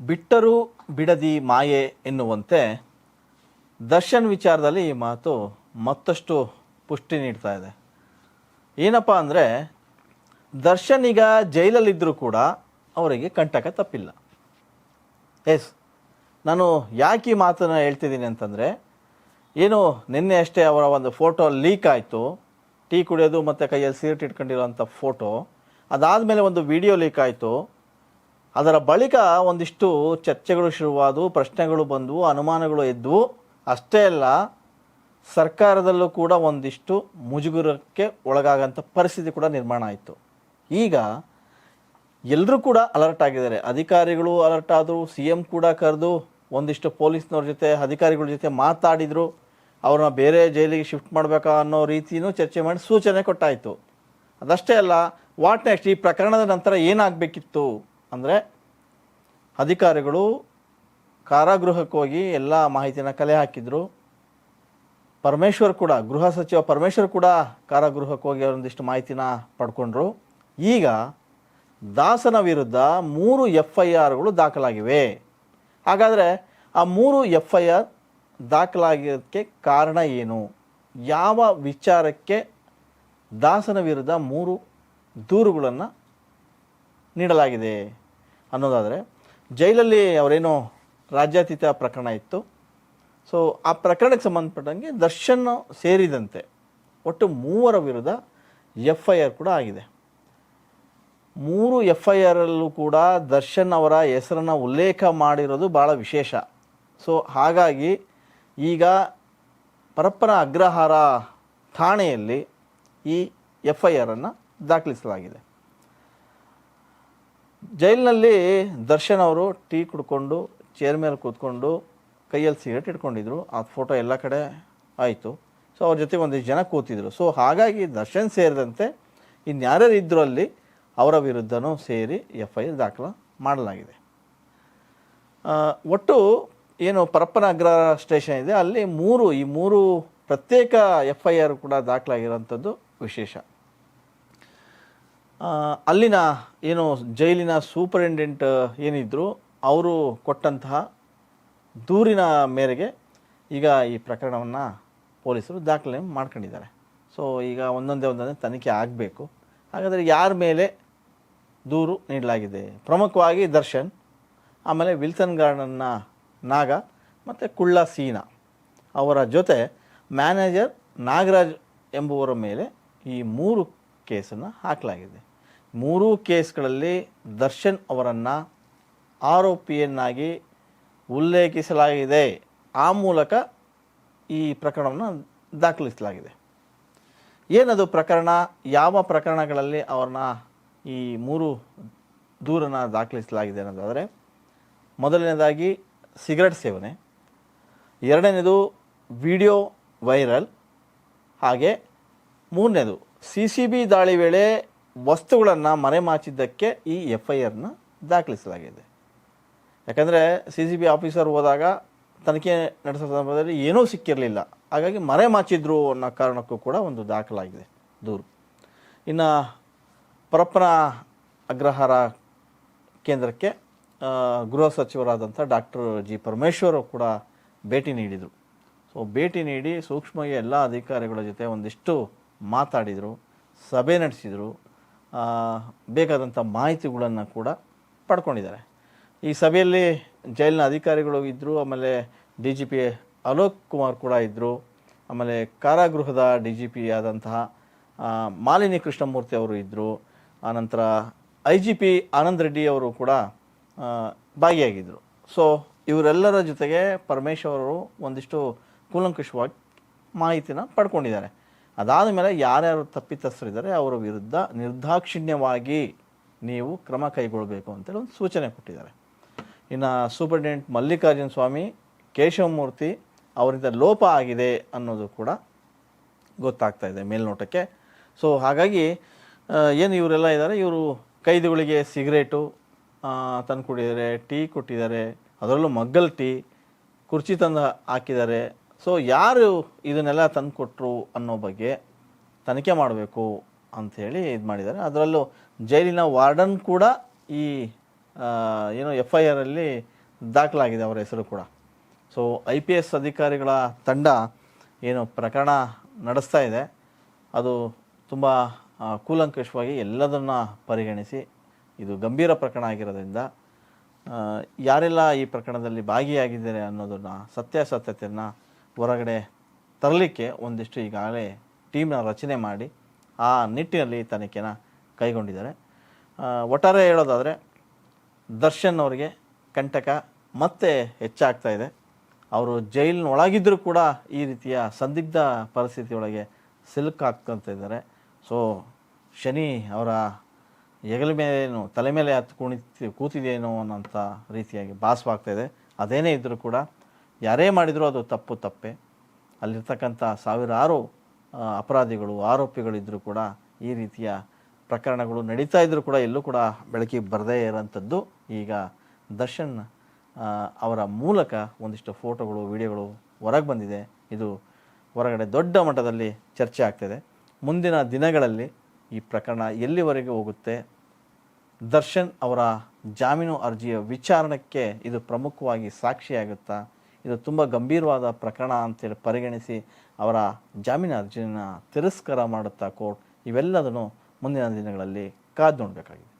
ಬಿಟ್ಟರೂ ಬಿಡದಿ ಮಾಯೆ ಎನ್ನುವಂತೆ ದರ್ಶನ್ ವಿಚಾರದಲ್ಲಿ ಈ ಮಾತು ಮತ್ತಷ್ಟು ಪುಷ್ಟಿ ನೀಡ್ತಾ ಇದೆ. ಏನಪ್ಪ ಅಂದರೆ ದರ್ಶನ್ ಈಗ ಜೈಲಲ್ಲಿದ್ದರೂ ಕೂಡ ಅವರಿಗೆ ಕಂಟಕ ತಪ್ಪಿಲ್ಲ. ಎಸ್, ನಾನು ಯಾಕೆ ಈ ಮಾತನ್ನು ಹೇಳ್ತಿದ್ದೀನಿ ಅಂತಂದರೆ, ಏನು ನಿನ್ನೆ ಅಷ್ಟೇ ಅವರ ಒಂದು ಫೋಟೋ ಲೀಕ್ ಆಯಿತು. ಟೀ ಕುಡಿಯೋದು ಮತ್ತು ಕೈಯಲ್ಲಿ ಸೀಟ್ ಇಟ್ಕೊಂಡಿರೋಂಥ ಫೋಟೋ. ಅದಾದಮೇಲೆ ಒಂದು ವಿಡಿಯೋ ಲೀಕ್ ಆಯಿತು. ಅದರ ಬಳಿಕ ಒಂದಿಷ್ಟು ಚರ್ಚೆಗಳು ಶುರುವಾದವು, ಪ್ರಶ್ನೆಗಳು ಬಂದವು, ಅನುಮಾನಗಳು ಎದ್ದವು. ಅಷ್ಟೇ ಅಲ್ಲ, ಸರ್ಕಾರದಲ್ಲೂ ಕೂಡ ಒಂದಿಷ್ಟು ಮುಜುಗುರಕ್ಕೆ ಒಳಗಾಗಂಥ ಪರಿಸ್ಥಿತಿ ಕೂಡ ನಿರ್ಮಾಣ ಆಯಿತು. ಈಗ ಎಲ್ಲರೂ ಕೂಡ ಅಲರ್ಟ್ ಆಗಿದ್ದಾರೆ. ಅಧಿಕಾರಿಗಳು ಅಲರ್ಟ್ ಆದರು ಸಿ ಎಂ ಕೂಡ ಕರೆದು ಒಂದಿಷ್ಟು ಪೊಲೀಸ್ನವ್ರ ಜೊತೆ, ಅಧಿಕಾರಿಗಳ ಜೊತೆ ಮಾತಾಡಿದರು. ಅವ್ರನ್ನ ಬೇರೆ ಜೈಲಿಗೆ ಶಿಫ್ಟ್ ಮಾಡಬೇಕಾ ಅನ್ನೋ ರೀತಿಯೂ ಚರ್ಚೆ ಮಾಡಿ ಸೂಚನೆ ಕೊಟ್ಟಾಯಿತು. ಅದಷ್ಟೇ ಅಲ್ಲ, ವಾಟ್ ನೆಕ್ಸ್ಟ್? ಈ ಪ್ರಕರಣದ ನಂತರ ಏನಾಗಬೇಕಿತ್ತು? ಅಂದರೆ ಅಧಿಕಾರಿಗಳು ಕಾರಾಗೃಹಕ್ಕೆ ಹೋಗಿ ಎಲ್ಲ ಮಾಹಿತಿನ ಕಲೆ ಹಾಕಿದ್ರು. ಪರಮೇಶ್ವರ್ ಕೂಡ, ಗೃಹ ಸಚಿವ ಪರಮೇಶ್ವರ್ ಕೂಡ ಕಾರಾಗೃಹಕ್ಕೆ ಹೋಗಿ ಒಂದಿಷ್ಟು ಮಾಹಿತಿನ ಪಡ್ಕೊಂಡ್ರು. ಈಗ ದಾಸನ ವಿರುದ್ಧ ಮೂರು ಎಫ್ ಐ ಆರ್ಗಳು ದಾಖಲಾಗಿವೆ. ಹಾಗಾದರೆ ಆ ಮೂರು ಎಫ್ ಐ ಆರ್ ದಾಖಲಾಗಿರೋದಕ್ಕೆ ಕಾರಣ ಏನು? ಯಾವ ವಿಚಾರಕ್ಕೆ ದಾಸನ ವಿರುದ್ಧ ಮೂರು ದೂರುಗಳನ್ನು ನೀಡಲಾಗಿದೆ ಅನ್ನೋದಾದರೆ, ಜೈಲಲ್ಲಿ ಅವರೇನೋ ರಾಜ್ಯಾತೀತ ಪ್ರಕರಣ ಇತ್ತು. ಸೊ ಆ ಪ್ರಕರಣಕ್ಕೆ ಸಂಬಂಧಪಟ್ಟಂಗೆ ದರ್ಶನ್ ಸೇರಿದಂತೆ ಒಟ್ಟು ಮೂವರ ವಿರುದ್ಧ ಎಫ್ ಐ ಆರ್ ಕೂಡ ಆಗಿದೆ. ಮೂರು ಎಫ್ ಐ ಆರಲ್ಲೂ ಕೂಡ ದರ್ಶನ್ ಅವರ ಹೆಸರನ್ನು ಉಲ್ಲೇಖ ಮಾಡಿರೋದು ಭಾಳ ವಿಶೇಷ. ಸೊ ಹಾಗಾಗಿ ಈಗ ಪರಪ್ಪನ ಅಗ್ರಹಾರ ಠಾಣೆಯಲ್ಲಿ ಈ ಎಫ್ ಐ ಆರನ್ನು ದಾಖಲಿಸಲಾಗಿದೆ. ಜೈಲಿನಲ್ಲಿ ದರ್ಶನ್ ಅವರು ಟೀ ಕುಡ್ಕೊಂಡು, ಚೇರ್ ಮೇಲೆ ಕೂತ್ಕೊಂಡು ಕೈಯಲ್ಲಿ ಸಿಗರೇಟ್ ಇಟ್ಕೊಂಡಿದ್ರು ಆ ಫೋಟೋ ಎಲ್ಲ ಕಡೆ ಆಯಿತು. ಸೊ ಅವ್ರ ಜೊತೆ ಒಂದಿಷ್ಟು ಜನ ಕೂತಿದ್ರು. ಸೊ ಹಾಗಾಗಿ ದರ್ಶನ್ ಸೇರಿದಂತೆ ಇನ್ಯಾರ್ಯಾರು ಇದ್ದರು ಅಲ್ಲಿ, ಅವರ ವಿರುದ್ಧನೂ ಸೇರಿ ಎಫ್ ಐ ಆರ್ ದಾಖಲು ಮಾಡಲಾಗಿದೆ. ಒಟ್ಟು ಏನು ಪರಪ್ಪನ ಅಗ್ರ ಸ್ಟೇಷನ್ ಇದೆ. ಅಲ್ಲಿ ಮೂರು, ಈ ಮೂರು ಪ್ರತ್ಯೇಕ ಎಫ್ ಐ ಆರ್ ಕೂಡ ದಾಖಲಾಗಿರೋಂಥದ್ದು ವಿಶೇಷ. ಅಲ್ಲಿನ ಏನು ಜೈಲಿನ ಸೂಪರಿಂಟೆಂಡೆಂಟ್ ಏನಿದ್ರು, ಅವರು ಕೊಟ್ಟಂತಹ ದೂರಿನ ಮೇರೆಗೆ ಈಗ ಈ ಪ್ರಕರಣವನ್ನು ಪೊಲೀಸರು ದಾಖಲೆ ಮಾಡ್ಕೊಂಡಿದ್ದಾರೆ. ಸೊ ಈಗ ಒಂದೊಂದೇ ಒಂದೊಂದೇ ತನಿಖೆ ಆಗಬೇಕು. ಹಾಗಾದರೆ ಯಾರ ಮೇಲೆ ದೂರು ನೀಡಲಾಗಿದೆ? ಪ್ರಮುಖವಾಗಿ ದರ್ಶನ್, ಆಮೇಲೆ ವಿಲ್ಸನ್ ಗಾರ್ಡನ್ನ ನಾಗ, ಮತ್ತು ಕುಳ್ಳ ಸೀನಾ. ಅವರ ಜೊತೆ ಮ್ಯಾನೇಜರ್ ನಾಗರಾಜ್ ಎಂಬುವರ ಮೇಲೆ ಈ ಮೂರು ಕೇಸನ್ನು ಹಾಕಲಾಗಿದೆ. ಮೂರೂ ಕೇಸ್ಗಳಲ್ಲಿ ದರ್ಶನ್ ಅವರನ್ನು ಆರೋಪಿಯನ್ನಾಗಿ ಉಲ್ಲೇಖಿಸಲಾಗಿದೆ. ಆ ಮೂಲಕ ಈ ಪ್ರಕರಣವನ್ನು ದಾಖಲಿಸಲಾಗಿದೆ. ಏನದು ಪ್ರಕರಣ? ಯಾವ ಪ್ರಕರಣಗಳಲ್ಲಿ ಅವ್ರನ್ನ ಈ ಮೂರು ದೂರನ್ನು ದಾಖಲಿಸಲಾಗಿದೆ ಅನ್ನೋದಾದರೆ, ಮೊದಲನೇದಾಗಿ ಸಿಗರೆಟ್ ಸೇವನೆ, ಎರಡನೇದು ವಿಡಿಯೋ ವೈರಲ್, ಹಾಗೆ ಮೂರನೇದು ಸಿ ಸಿ ಬಿ ದಾಳಿ ವೇಳೆ ವಸ್ತುಗಳನ್ನು ಮರೆಮಾಚಿದ್ದಕ್ಕೆ ಈ ಎಫ್ ಐ ಆರ್ನ ದಾಖಲಿಸಲಾಗಿದೆ. ಯಾಕಂದರೆ ಸಿ ಸಿ ಬಿ ಆಫೀಸರ್ ಹೋದಾಗ ತನಿಖೆ ನಡೆಸೋ ಸಂದರ್ಭದಲ್ಲಿ ಏನೂ ಸಿಕ್ಕಿರಲಿಲ್ಲ. ಹಾಗಾಗಿ ಮರೆಮಾಚಿದ್ರು ಅನ್ನೋ ಕಾರಣಕ್ಕೂ ಕೂಡ ಒಂದು ದಾಖಲಾಗಿದೆ ದೂರು. ಇನ್ನು ಪರಪ್ಪನ ಅಗ್ರಹಾರ ಕೇಂದ್ರಕ್ಕೆ ಗೃಹ ಸಚಿವರಾದಂಥ ಡಾಕ್ಟರ್ ಜಿ ಪರಮೇಶ್ವರ್ ಕೂಡ ಭೇಟಿ ನೀಡಿದರು. ಸೊ, ಭೇಟಿ ನೀಡಿ ಸೂಕ್ಷ್ಮವಾಗಿ ಎಲ್ಲ ಅಧಿಕಾರಿಗಳ ಜೊತೆ ಒಂದಿಷ್ಟು ಮಾತಾಡಿದರು, ಸಭೆ ನಡೆಸಿದರು. ಬೇಕಾದಂಥ ಮಾಹಿತಿಗಳನ್ನು ಕೂಡ ಪಡ್ಕೊಂಡಿದ್ದಾರೆ. ಈ ಸಭೆಯಲ್ಲಿ ಜೈಲಿನ ಅಧಿಕಾರಿಗಳು ಇದ್ದರು ಆಮೇಲೆ D G P Alok Kumar ಕೂಡ ಇದ್ದರು ಆಮೇಲೆ ಕಾರಾಗೃಹದ ಡಿ ಜಿ ಪಿ ಆದಂತಹ ಮಾಲಿನಿ ಕೃಷ್ಣಮೂರ್ತಿ ಅವರು ಇದ್ದರು ಆನಂತರ I G P Anand Reddy ಅವರು ಕೂಡ ಭಾಗಿಯಾಗಿದ್ದರು ಸೊ ಇವರೆಲ್ಲರ ಜೊತೆಗೆ ಪರಮೇಶ್ವರ ಅವರು ಒಂದಿಷ್ಟು ಕೂಲಂಕುಷವಾಗಿ ಮಾಹಿತಿನ ಪಡ್ಕೊಂಡಿದ್ದಾರೆ. ಅದಾದ ಮೇಲೆ ಯಾರ್ಯಾರು ತಪ್ಪಿತಸ್ಥರಿದ್ದಾರೆ, ಅವರ ವಿರುದ್ಧ ನಿರ್ದಾಕ್ಷಿಣ್ಯವಾಗಿ ನೀವು ಕ್ರಮ ಕೈಗೊಳ್ಳಬೇಕು ಅಂತೇಳಿ ಒಂದು ಸೂಚನೆ ಕೊಟ್ಟಿದ್ದಾರೆ. ಇನ್ನು ಸೂಪರಿಂಟೆಂಡೆಂಟ್ ಮಲ್ಲಿಕಾರ್ಜುನ ಸ್ವಾಮಿ, ಕೇಶವಮೂರ್ತಿ ಅವರಿಂದ ಲೋಪ ಆಗಿದೆ ಅನ್ನೋದು ಕೂಡ ಗೊತ್ತಾಗ್ತಾ ಇದೆ ಮೇಲ್ನೋಟಕ್ಕೆ. ಸೊ ಹಾಗಾಗಿ ಏನು ಇವರೆಲ್ಲ ಇದ್ದಾರೆ, ಇವರು ಕೈದಿಗಳಿಗೆ ಸಿಗರೇಟು ತಂದು ಕೊಟ್ಟಿದ್ದಾರೆ ಟೀ ಕೊಟ್ಟಿದ್ದಾರೆ, ಅದರಲ್ಲೂ ಮಗ್ಗಲ್ ಟೀ, ಕುರ್ಚಿ ತಂದು ಹಾಕಿದ್ದಾರೆ ಸೊ ಯಾರು ಇದನ್ನೆಲ್ಲ ತಂದುಕೊಟ್ರು ಅನ್ನೋ ಬಗ್ಗೆ ತನಿಖೆ ಮಾಡಬೇಕು ಅಂಥೇಳಿ ಇದು ಮಾಡಿದ್ದಾರೆ. ಅದರಲ್ಲೂ ಜೈಲಿನ ವಾರ್ಡನ್ ಕೂಡ ಈ ಏನು ಎಫ್ ಐ ಆರಲ್ಲಿ ದಾಖಲಾಗಿದೆ ಅವರ ಹೆಸರು ಕೂಡ. ಸೊ ಐ ಪಿ ಎಸ್ ಅಧಿಕಾರಿಗಳ ತಂಡ ಏನು ಪ್ರಕರಣ ನಡೆಸ್ತಾ ಇದೆ. ಅದು ತುಂಬ ಕೂಲಂಕಷವಾಗಿ ಎಲ್ಲದನ್ನ ಪರಿಗಣಿಸಿ ಇದು ಗಂಭೀರ ಪ್ರಕರಣ ಆಗಿರೋದ್ರಿಂದ ಯಾರೆಲ್ಲ ಈ ಪ್ರಕರಣದಲ್ಲಿ ಭಾಗಿಯಾಗಿದ್ದಾರೆ ಅನ್ನೋದನ್ನ, ಸತ್ಯಾಸತ್ಯತೆಯನ್ನು ಹೊರಗಡೆ ತರಲಿಕ್ಕೆ ಒಂದಿಷ್ಟು ಈಗಾಗಲೇ ಟೀಮ್ನ ರಚನೆ ಮಾಡಿ ಆ ನಿಟ್ಟಿನಲ್ಲಿ ತನಿಖೆನ ಕೈಗೊಂಡಿದ್ದಾರೆ. ಒಟ್ಟಾರೆ ಹೇಳೋದಾದರೆ ದರ್ಶನ್ ಅವರಿಗೆ ಕಂಟಕ ಮತ್ತೆ ಹೆಚ್ಚಾಗ್ತಾ ಇದೆ. ಅವರು ಜೈಲಿನ ಒಳಗಿದ್ದರೂ ಕೂಡ ಈ ರೀತಿಯ ಸಂದಿಗ್ಧ ಪರಿಸ್ಥಿತಿಯೊಳಗೆ ಇದ್ದಾರೆ. ಸೊ ಶನಿ ಅವರ ಹೆಗಲ ಮೇಲೇನು, ತಲೆ ಮೇಲೆ ಹತ್ತು ಕುಣಿತ ಕೂತಿದೆಯೇನೋ ಅನ್ನೋಂಥ ರೀತಿಯಾಗಿ ಭಾಸವಾಗ್ತಾ ಇದೆ. ಅದೇನೇ ಇದ್ದರೂ ಕೂಡ ಯಾರೇ ಮಾಡಿದರೂ ಅದು ತಪ್ಪು ತಪ್ಪೆ. ಅಲ್ಲಿರ್ತಕ್ಕಂಥ ಸಾವಿರಾರು ಅಪರಾಧಿಗಳು ಆರೋಪಿಗಳಿದ್ದರೂ ಕೂಡ ಈ ರೀತಿಯ ಪ್ರಕರಣಗಳು ನಡೀತಾ ಇದ್ದರೂ ಕೂಡ ಎಲ್ಲೂ ಕೂಡ ಬೆಳಕಿಗೆ ಬರದೇ ಇರೋಂಥದ್ದು. ಈಗ ದರ್ಶನ್ ಅವರ ಮೂಲಕ ಒಂದಿಷ್ಟು ಫೋಟೋಗಳು, ವಿಡಿಯೋಗಳು ಹೊರಗೆ ಬಂದಿದೆ. ಇದು ಹೊರಗಡೆ ದೊಡ್ಡ ಮಟ್ಟದಲ್ಲಿ ಚರ್ಚೆ ಆಗ್ತಿದೆ. ಮುಂದಿನ ದಿನಗಳಲ್ಲಿ ಈ ಪ್ರಕರಣ ಎಲ್ಲಿವರೆಗೆ ಹೋಗುತ್ತೆ? ದರ್ಶನ್ ಅವರ ಜಾಮೀನು ಅರ್ಜಿಯ ವಿಚಾರಣಕ್ಕೆ ಇದು ಪ್ರಮುಖವಾಗಿ ಸಾಕ್ಷಿಯಾಗುತ್ತಾ? ಇದು ತುಂಬ ಗಂಭೀರವಾದ ಪ್ರಕರಣ ಅಂತೇಳಿ ಪರಿಗಣಿಸಿ ಅವರ ಜಾಮೀನು ಅರ್ಜಿಯನ್ನು ತಿರಸ್ಕಾರ ಮಾಡುತ್ತಾ ಕೋರ್ಟ್ ಇವೆಲ್ಲದನ್ನು ಮುಂದಿನ ದಿನಗಳಲ್ಲಿ ಕಾದು ನೋಡಬೇಕಾಗಿದೆ.